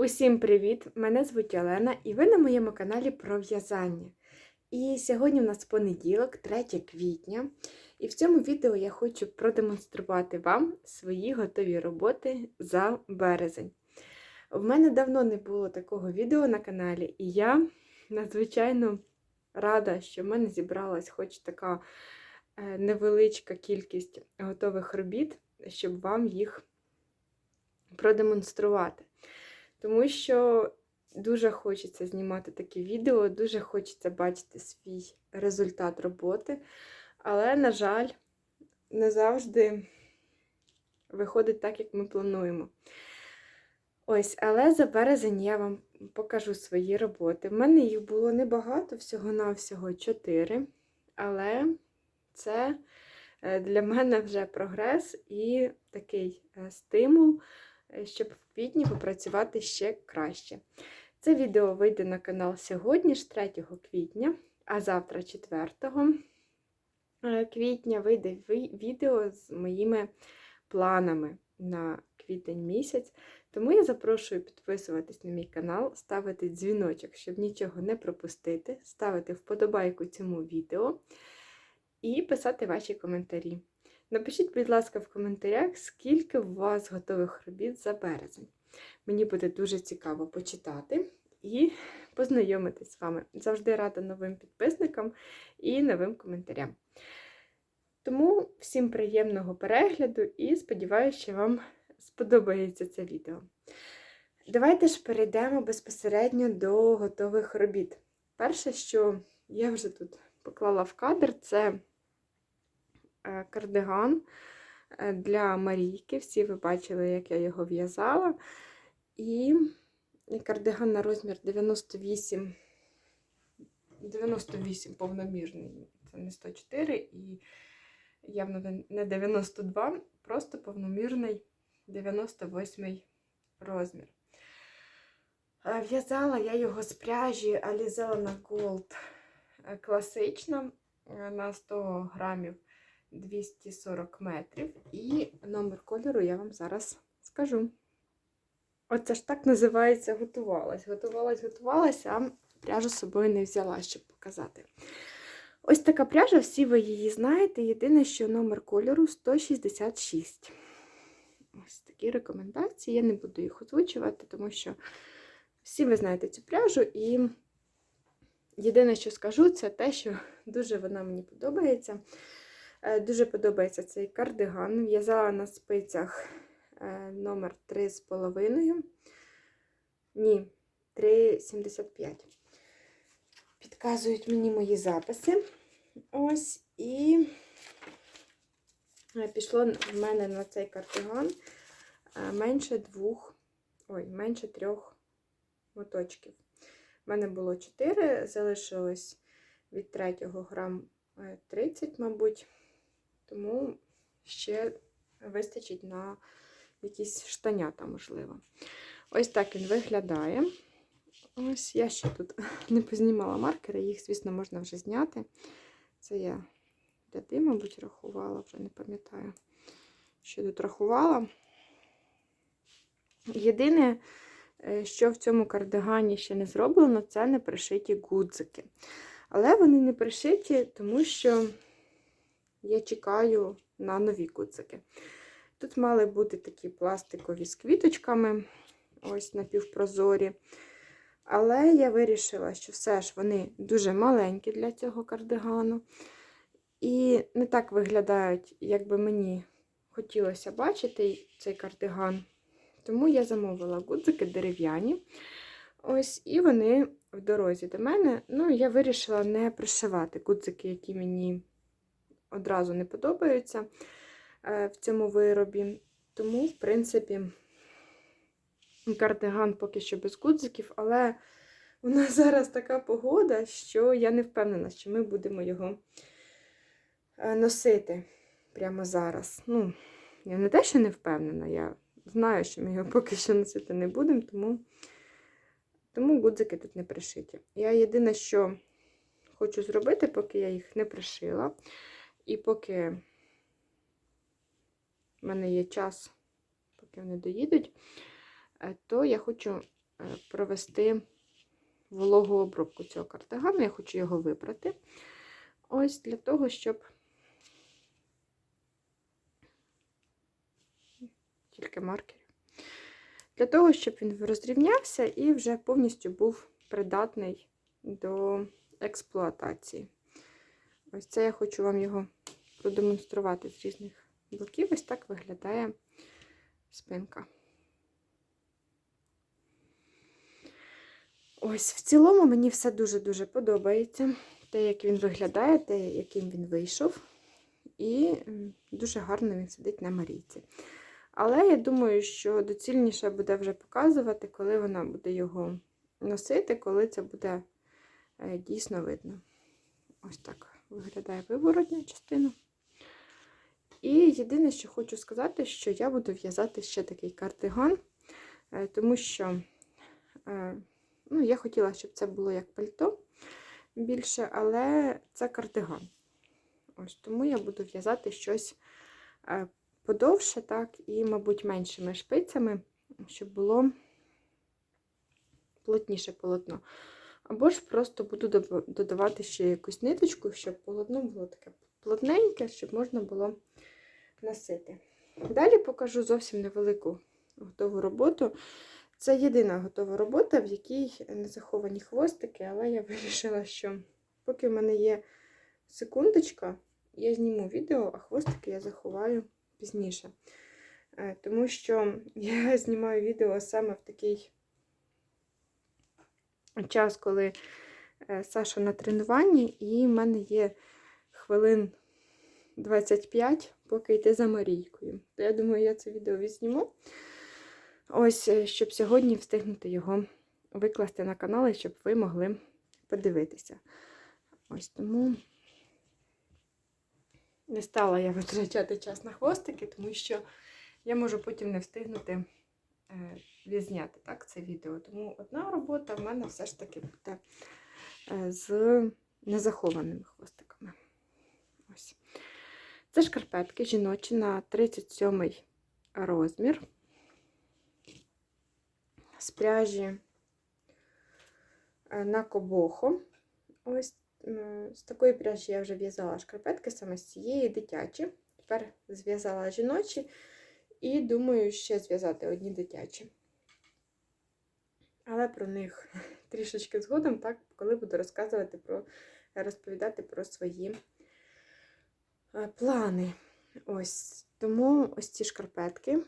Усім привіт! Мене звуть Олена і ви на моєму каналі про в'язання. І сьогодні в нас понеділок, 3 квітня, і в цьому відео я хочу продемонструвати вам свої готові роботи за березень. В мене давно не було такого відео на каналі, і я надзвичайно рада, що в мене зібралась хоч така е, невеличка кількість готових робіт, щоб вам їх продемонструвати. Тому що дуже хочеться знімати такі відео, дуже хочеться бачити свій результат роботи. Але, на жаль, не завжди виходить так, як ми плануємо. Ось, але за березень я вам покажу свої роботи. В мене їх було небагато, всього-навсього 4. Але це е, для мене вже прогрес і такий е, стимул щоб в квітні попрацювати ще краще. Це відео вийде на канал сьогодні ж 3 квітня, а завтра, 4 квітня, вийде відео з моїми планами на квітень місяць. Тому я запрошую підписуватись на мій канал, ставити дзвіночок, щоб нічого не пропустити, ставити вподобайку цьому відео і писати ваші коментарі. Напишіть, будь ласка, в коментарях, скільки у вас готових робіт за березень. Мені буде дуже цікаво почитати і познайомитись з вами. Завжди рада новим підписникам і новим коментарям. Тому всім приємного перегляду і сподіваюся, що вам сподобається це відео. Давайте ж перейдемо безпосередньо до готових робіт. Перше, що я вже тут поклала в кадр, це кардиган е, для Марійки. Всі ви бачили, як я його в'язала. І кардиган на розмір 98, 98 повномірний, це не 104 і явно не 92, просто повномірний 98 розмір. Е, в'язала я його з пряжі Alizella Gold класична на 100 грамів 240 метрів. І номер кольору я вам зараз скажу. Оце ж так називається готувалась. Готувалась, готувалась, а пряжу з собою не взяла, щоб показати. Ось така пряжа, всі ви її знаєте. Єдине, що номер кольору 166. Ось такі рекомендації. Я не буду їх озвучувати, тому що всі ви знаєте цю пряжу. І єдине, що скажу, це те, що дуже вона мені подобається. Е, дуже подобається цей кардиган. В'язала на спицях е, номер 3,5. Ні, 3,75. Підказують мені мої записи. Ось, і е, пішло в мене на цей кардиган менше двох, ой, менше трьох моточків. У мене було 4, залишилось від 3 грам 30, мабуть. Тому ще вистачить на якісь штанята, можливо. Ось так він виглядає. Ось я ще тут не познімала маркери, їх, звісно, можна вже зняти. Це я ряди, мабуть, рахувала, вже не пам'ятаю, що тут рахувала. Єдине, е, що в цьому кардигані ще не зроблено, це не пришиті гудзики. Але вони не пришиті, тому що я чекаю на нові куцики. Тут мали бути такі пластикові з квіточками, ось напівпрозорі. Але я вирішила, що все ж вони дуже маленькі для цього кардигану. І не так виглядають, як би мені хотілося бачити цей кардиган. Тому я замовила гудзики дерев'яні. Ось, І вони в дорозі до мене. Ну, я вирішила не пришивати гудзики, які мені одразу не подобаються е, в цьому виробі. Тому, в принципі, кардиган поки що без гудзиків, але у нас зараз така погода, що я не впевнена, що ми будемо його е, носити прямо зараз. Ну, я не те, що не впевнена, я знаю, що ми його поки що носити не будемо, тому тому гудзики тут не пришиті. Я єдине, що хочу зробити, поки я їх не пришила, і поки в мене є час, поки вони доїдуть, е, то я хочу провести вологу обробку цього кардигану. Я хочу його випрати. Ось для того, щоб тільки маркерів. Для того, щоб він розрівнявся і вже повністю був придатний до експлуатації. Ось це я хочу вам його продемонструвати з різних боків. Ось так виглядає спинка. Ось, в цілому мені все дуже-дуже подобається. Те, як він виглядає, те, яким він вийшов. І дуже гарно він сидить на марійці. Але я думаю, що доцільніше буде вже показувати, коли вона буде його носити, коли це буде е, дійсно видно. Ось так виглядає виворотня частина. І єдине, що хочу сказати, що я буду в'язати ще такий кардиган, е, тому що е, ну, я хотіла, щоб це було як пальто більше, але це кардиган. Ось Тому я буду в'язати щось подовше, так, і, мабуть, меншими шпицями, щоб було плотніше полотно. Або ж просто буду додавати ще якусь ниточку, щоб полотно було таке плотненьке, щоб можна було носити. Далі покажу зовсім невелику готову роботу. Це єдина готова робота, в якій не заховані хвостики, але я вирішила, що поки в мене є секундочка, я зніму відео, а хвостики я заховаю пізніше. Е, тому що я знімаю відео саме в такий час, коли е, Саша на тренуванні, і в мене є хвилин 25, поки йти за Марійкою. То я думаю, я це відео відзніму. Ось, е, щоб сьогодні встигнути його викласти на канал, щоб ви могли подивитися. Ось тому не стала я витрачати час на хвостики, тому що я можу потім не встигнути е, відзняти так, це відео. Тому одна робота в мене все ж таки буде е, з незахованими хвостиками. Це шкарпетки жіночі на 37 розмір. З пряжі е, на кобохо. Ось з такої пряжі я вже в'язала шкарпетки, саме з цієї дитячі. Тепер зв'язала жіночі і думаю, ще зв'язати одні дитячі. Але про них трішечки згодом, так, коли буду розказувати про, розповідати про свої плани. Ось, Тому ось ці шкарпетки.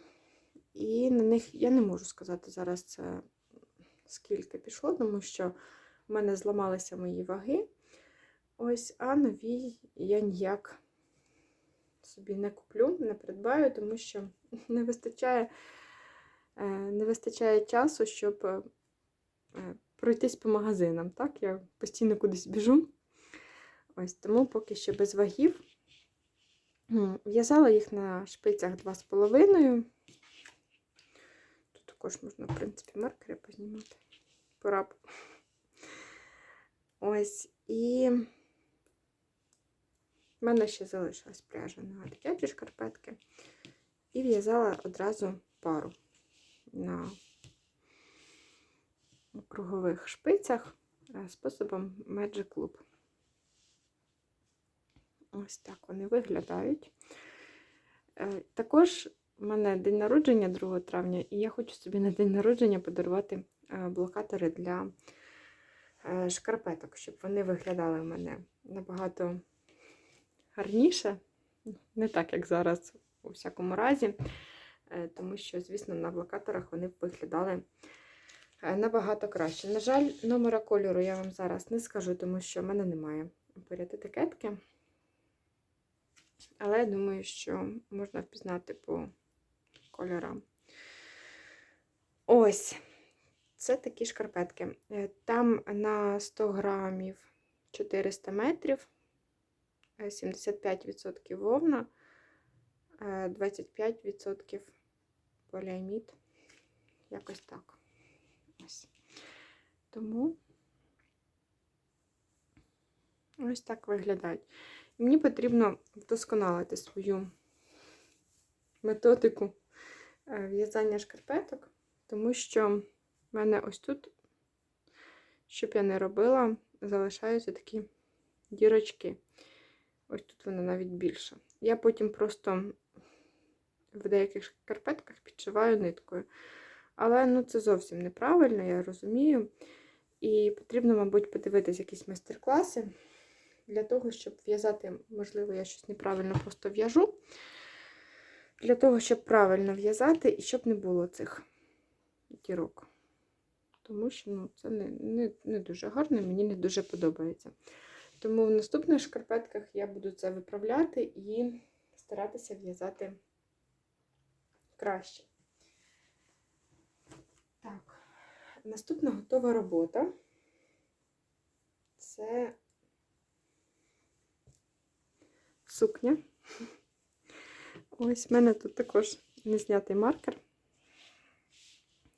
І на них я не можу сказати зараз це скільки пішло, тому що в мене зламалися мої ваги. Ось, а нові я ніяк собі не куплю, не придбаю, тому що не вистачає е, не вистачає часу, щоб е, пройтись по магазинам. Так, я постійно кудись біжу. Ось, Тому поки що без вагів. В'язала їх на шпицях 2,5. Тут також можна, в принципі, маркери познімати. Пора. Ось, і. У мене ще залишилась пряжа на дитячі шкарпетки. І в'язала одразу пару на кругових шпицях е, способом Magic Loop. Ось так вони виглядають. Е, також в мене день народження 2 травня, і я хочу собі на день народження подарувати е, блокатори для шкарпеток, щоб вони виглядали в мене набагато гарніше. Не так, як зараз, у всякому разі, е, тому що, звісно, на блокаторах вони виглядали е, набагато краще. На жаль, номера кольору я вам зараз не скажу, тому що в мене немає поряд етикетки. Але я думаю, що можна впізнати по кольорам. Ось, це такі шкарпетки. Е, там на 100 грамів 400 метрів. 75% вовна, 25% е, поліамід. Якось так. Ось. Тому ось так виглядають. Мені потрібно вдосконалити свою методику е, в'язання шкарпеток, тому що в мене ось тут, щоб я не робила, залишаються такі дірочки. Ось тут вона навіть більша. Я потім просто в деяких шкарпетках підшиваю ниткою. Але ну, це зовсім неправильно, я розумію. І потрібно, мабуть, подивитись якісь майстер-класи для того, щоб в'язати, можливо, я щось неправильно просто в'яжу. Для того, щоб правильно в'язати і щоб не було цих дірок. Тому що ну, це не, не, не дуже гарно, мені не дуже подобається. Тому в наступних шкарпетках я буду це виправляти і старатися в'язати краще. Так, наступна готова робота. Це сукня. Ось в мене тут також незнятий маркер.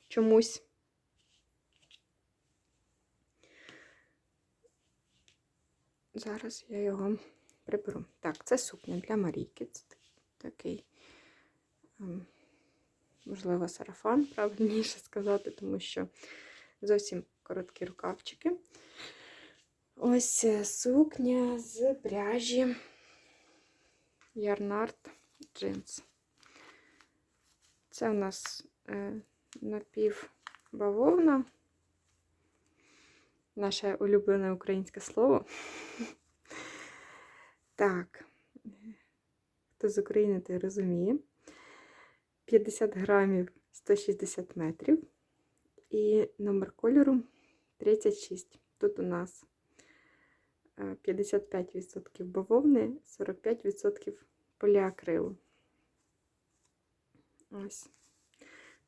Чомусь. Зараз я його приберу. Так, це сукня для Марійки. Це такий, ем, можливо, сарафан, правильніше сказати, тому що зовсім короткі рукавчики. Ось е, сукня з пряжі Ярнард джинс. Це у нас е, напівбавовна. Наше улюблене українське слово. Так, хто з України, той розуміє. 50 грамів 160 метрів. І номер кольору 36. Тут у нас 55% бавовни, 45% поліакрилу. Ось.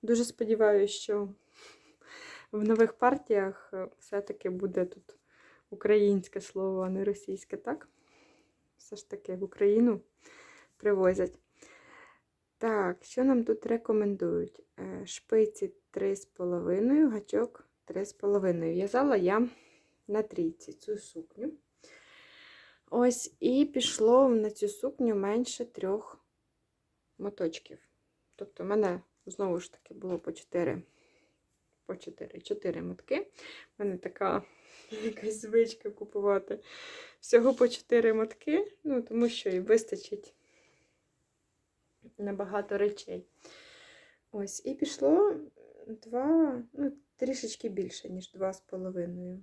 Дуже сподіваюся, що в нових партіях е, все-таки буде тут українське слово, а не російське, так? Все ж таки в Україну привозять. Так, що нам тут рекомендують? Е, Шпиці 3,5, гачок 3,5. В'язала я на трійці цю сукню. Ось, і пішло на цю сукню менше трьох моточків. Тобто, в мене знову ж таки було по 4 по 4, 4 мотки. У мене така якась звичка купувати всього по 4 мотки, ну, тому що і вистачить набагато речей. Ось, і пішло два, ну, трішечки більше, ніж 2,5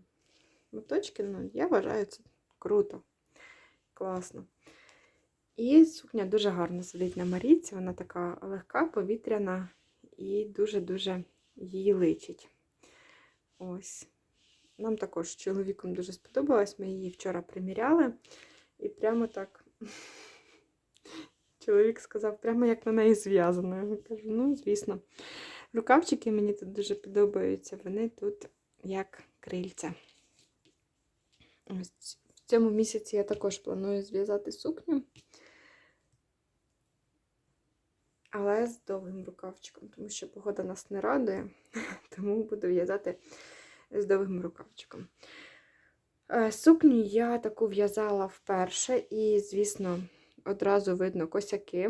моточки. Ну, я вважаю, це круто, класно. І сукня дуже гарно сидить на Марійці, вона така легка, повітряна і дуже-дуже її личить. Ось. Нам також з чоловіком дуже сподобалось. Ми її вчора приміряли. І прямо так чоловік сказав, прямо як на неї зв'язано. Я кажу, ну, звісно. Рукавчики мені тут дуже подобаються. Вони тут як крильця. Ось цьому місяці я також планую зв'язати сукню. Але з довгим рукавчиком, тому що погода нас не радує, тому буду в'язати з довгим рукавчиком. Е, Сукню я таку в'язала вперше, і, звісно, одразу видно косяки.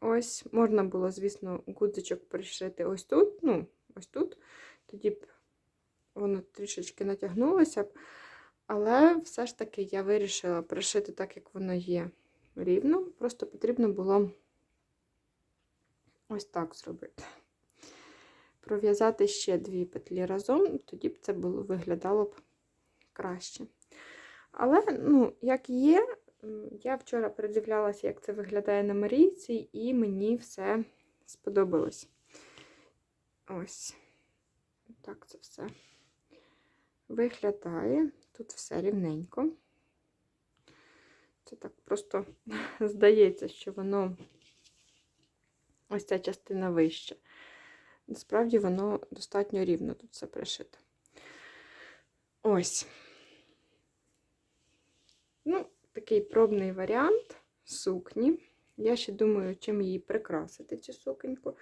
Ось, можна було, звісно, гудзичок пришити ось тут, ну, ось тут, тоді б воно трішечки натягнулося б. Але все ж таки я вирішила пришити так, як воно є рівно. Просто потрібно було ось так зробити. Пров'язати ще дві петлі разом, тоді б це було, виглядало б краще. Але, ну, як є, я вчора передивлялася, як це виглядає на Марійці, і мені все сподобалось. Ось так це все виглядає. Тут все рівненько. Це так просто здається, що воно ось ця частина вища. Насправді воно достатньо рівно тут все пришито. Ось. Ну, такий пробний варіант сукні. Я ще думаю, чим її прикрасити, цю суконьку.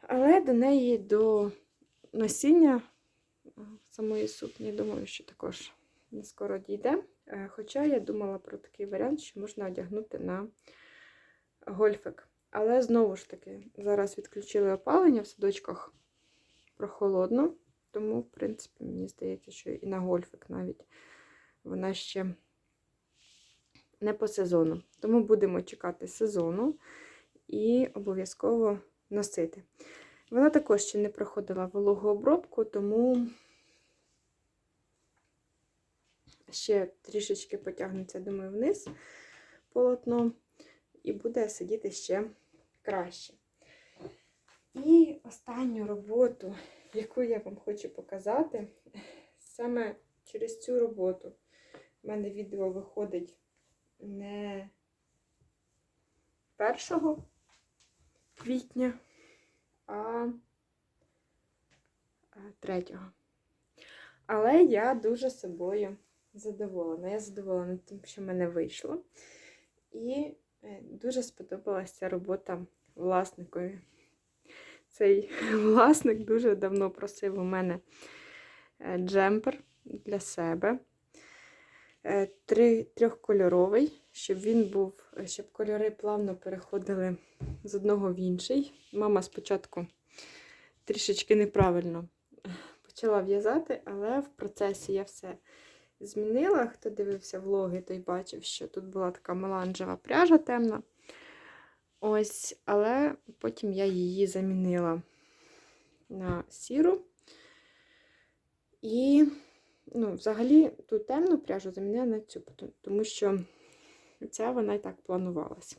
Але до неї до носіння самої сукні, думаю, що також не скоро дійде. Е, Хоча я думала про такий варіант, що можна одягнути на гольфик. Але знову ж таки, зараз відключили опалення в садочках, прохолодно, тому, в принципі, мені здається, що і на гольфик навіть вона ще не по сезону. Тому будемо чекати сезону і обов'язково носити. Вона також ще не проходила вологообробку, тому ще трішечки потягнеться, думаю, вниз полотно, і буде сидіти ще краще. І останню роботу, яку я вам хочу показати, саме через цю роботу в мене відео виходить не 1 квітня, а 3. Але я дуже собою задоволена. Я задоволена тим, що в мене вийшло. І е, дуже сподобалася робота власникові. Цей власник дуже давно просив у мене е, джемпер для себе. Е, Три, трьохкольоровий, щоб він був, щоб кольори плавно переходили з одного в інший. Мама спочатку трішечки неправильно почала в'язати, але в процесі я все змінила. Хто дивився влоги, той бачив, що тут була така меланжева пряжа темна. Ось, але потім я її замінила на сіру. І, ну, взагалі, ту темну пряжу замінила на цю, тому що ця вона і так планувалася.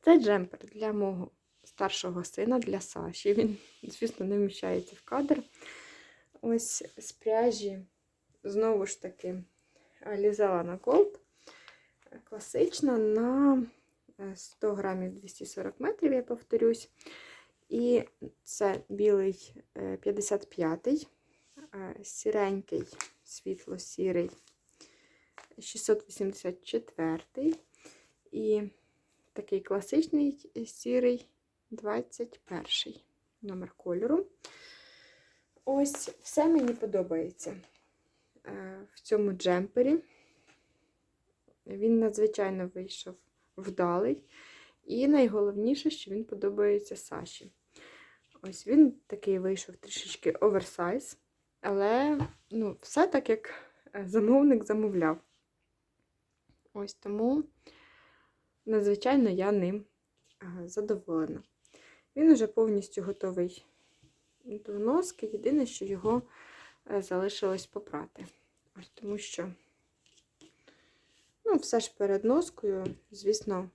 Це джемпер для мого старшого сина, для Саші. Він, звісно, не вміщається в кадр. Ось з пряжі, знову ж таки, лізала на Gold. Класична на 100 грамів 240 метрів, я повторюсь. І це білий 55-й, сіренький, світло-сірий, 684 і такий класичний сірий 21-й номер кольору. Ось все мені подобається в цьому джемпері. Він надзвичайно вийшов вдалий. І найголовніше, що він подобається Саші. Ось він такий вийшов трішечки оверсайз, але ну, все так, як замовник замовляв. Ось тому, надзвичайно, я ним задоволена. Він вже повністю готовий до носки. Єдине, що його залишилось попрати. Тому що. Ну, все ж перед носкою, звісно,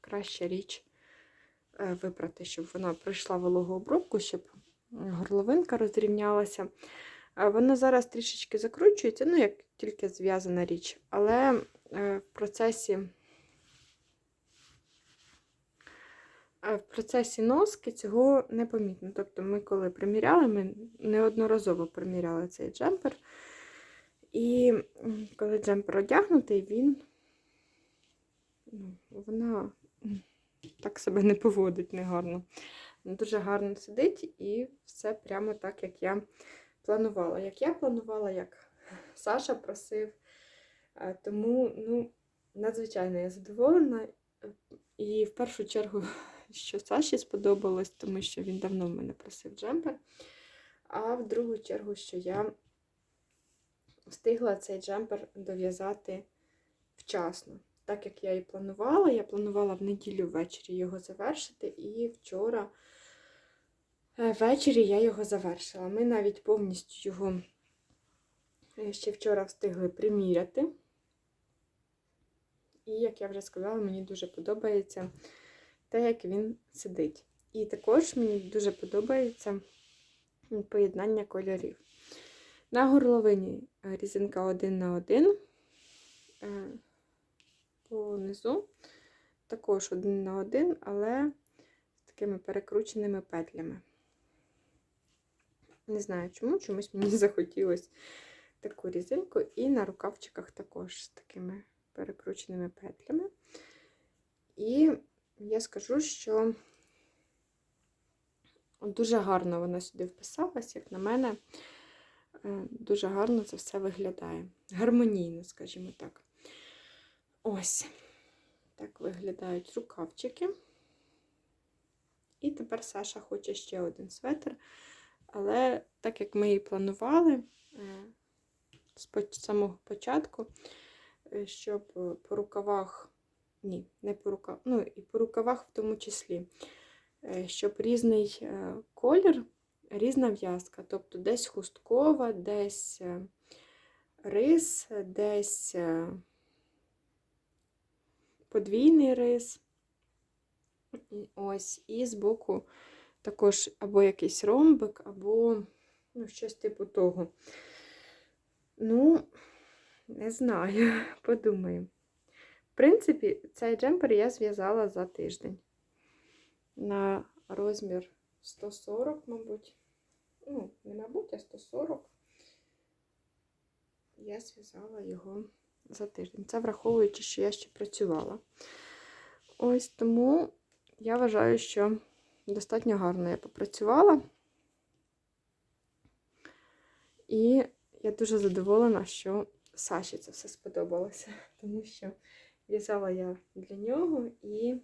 краща річ е, випрати, щоб вона пройшла вологообробку, щоб горловинка розрівнялася. Вона зараз трішечки закручується, ну, як тільки зв'язана річ, але е, в процесі в процесі носки цього не помітно. Тобто, ми, коли приміряли, ми неодноразово приміряли цей джемпер. І коли джемпер одягнутий, він ну, вона так себе не поводить негарно. Дуже гарно сидить і все прямо так, як я планувала. Як я планувала, як Саша просив. Тому, ну, надзвичайно я задоволена. І в першу чергу, що Саші сподобалось, тому що він давно в мене просив джемпер. А в другу чергу, що я встигла цей джемпер дов'язати вчасно. Так як я і планувала, я планувала в неділю ввечері його завершити, і вчора е, ввечері я його завершила. Ми навіть повністю його е, ще вчора встигли приміряти. І, як я вже сказала, мені дуже подобається те, як він сидить. І також мені дуже подобається поєднання кольорів. На горловині е, різинка 1 на 1 е, понизу також 1 на 1, але з такими перекрученими петлями. Не знаю чому, чомусь мені захотілося таку різинку, і на рукавчиках також з такими перекрученими петлями. І я скажу, що дуже гарно вона сюди вписалась, як на мене. Е, дуже гарно це все виглядає. Гармонійно, скажімо так. Ось. Так виглядають рукавчики. І тепер Саша хоче ще один светр. Але так як ми і планували е, з самого початку, е, щоб по рукавах, ні, не по рукавах, ну і по рукавах в тому числі, е, щоб різний е, колір, різна в'язка. Тобто десь хусткова, десь е, рис, десь подвійний рис. Ось, і збоку також або якийсь ромбик, або ну, щось типу того. Ну, не знаю, подумаю. Принципі, цей джемпер я зв'язала за тиждень. На розмір 140, мабуть. Ну, не мабуть, а 140. Я зв'язала його за тиждень. Це враховуючи, що я ще працювала. Ось тому я вважаю, що достатньо гарно я попрацювала. І я дуже задоволена, що Саші це все сподобалося, тому що в'язала я для нього і,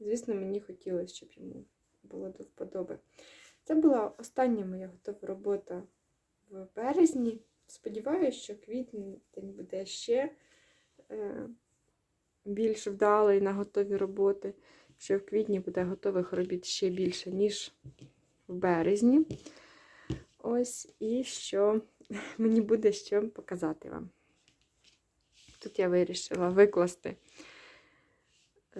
звісно, мені хотілося, щоб йому було до вподоби. Це була остання моя готова робота в березні. Сподіваюся, що квітень буде ще е, більш вдалий на готові роботи, що в квітні буде готових робіт ще більше, ніж в березні. Ось, і що мені буде що показати вам. Тут я вирішила викласти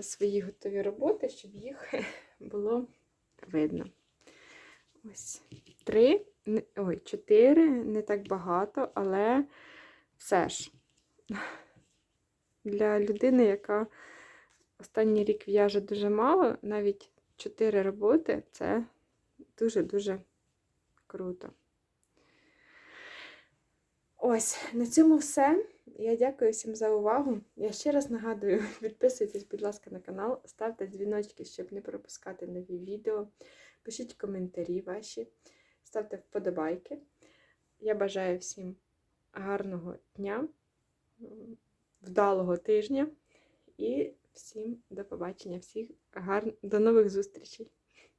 свої готові роботи, щоб їх було видно. Ось три, ой, чотири, не так багато, але все ж для людини, яка останній рік в'яже дуже мало, навіть чотири роботи це дуже-дуже круто. Ось, на цьому все. Я дякую всім за увагу. Я ще раз нагадую, підписуйтесь, будь ласка, на канал, ставте дзвіночки, щоб не пропускати нові відео. Пишіть коментарі ваші, ставте вподобайки. Я бажаю всім гарного дня, вдалого тижня і всім до побачення, всіх гар... до нових зустрічей!